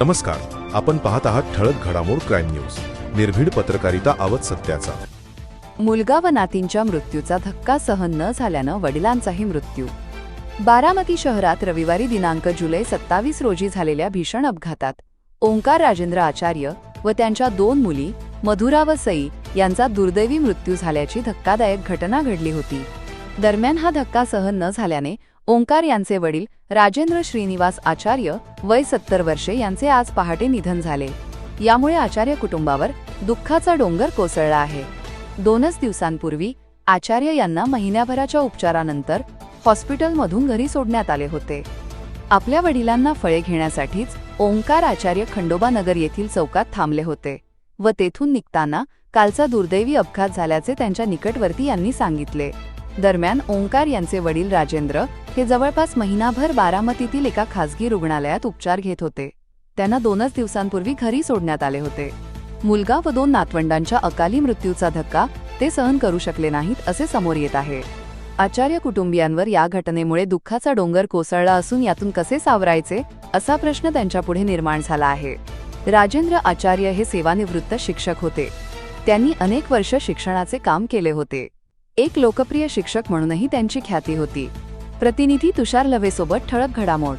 नमस्कार. आपण पाहत आहात ठळक घडामोड क्राईम न्यूज. निर्भीड पत्रकारिता आवत सत्याचा. मुलगा व नातींच्या मृत्यूचा धक्का सहन न झाल्यानं वडिलांचाही मृत्यू. बारामती शहरात रविवारी दिनांक जुलै सत्तावीस रोजी झालेल्या भीषण अपघातात ओंकार राजेंद्र आचार्य व त्यांच्या दोन मुली मधुरा व सई यांचा दुर्दैवी मृत्यू झाल्याची धक्कादायक घटना घडली होती. दरम्यान हा धक्का सहन न झाल्याने ओंकार यांचे वडील राजेंद्र श्रीनिवास आचार्य वय सत्तर वर्षे यांचे आज पहाटे निधन झाले. यामुळे आचार्य कुटुंबावर दुःखाचा डोंगर कोसळला आहे. दोनच दिवसांपूर्वी आचार्य यांना महिन्याभराच्या उपचारानंतर हॉस्पिटलमधून घरी सोडण्यात आले होते. आपल्या वडिलांना फळे घेण्यासाठीच ओंकार आचार्य खंडोबा नगर येथील चौकात थांबले होते व तेथून निघताना कालचा दुर्दैवी अपघात झाल्याचे त्यांच्या निकटवर्ती यांनी सांगितले. दरम्यान ओंकार यांचे वडील राजेंद्र हे जवळपास महिनाभर बारामतीतील एका खासगी रुग्णालयात उपचार घेत होते. त्यांना दोनच दिवसांपूर्वी घरी सोडण्यात आले होते. मुलगा व दोन नातवंडांच्या अकाली मृत्यूचा धक्का ते सहन करू शकले नाहीत असे समोर येत आहे. आचार्य कुटुंबियांवर या घटनेमुळे दुःखाचा डोंगर कोसळला असून यातून कसे सावरायचे असा प्रश्न त्यांच्यापुढे निर्माण झाला आहे. राजेंद्र आचार्य हे सेवानिवृत्त शिक्षक होते. त्यांनी अनेक वर्ष शिक्षणाचे काम केले होते. एक लोकप्रिय शिक्षक म्हणूनही त्यांची ख्याती होती. प्रतिनिधी तुषार लवेसोबत ठळक घडामोड.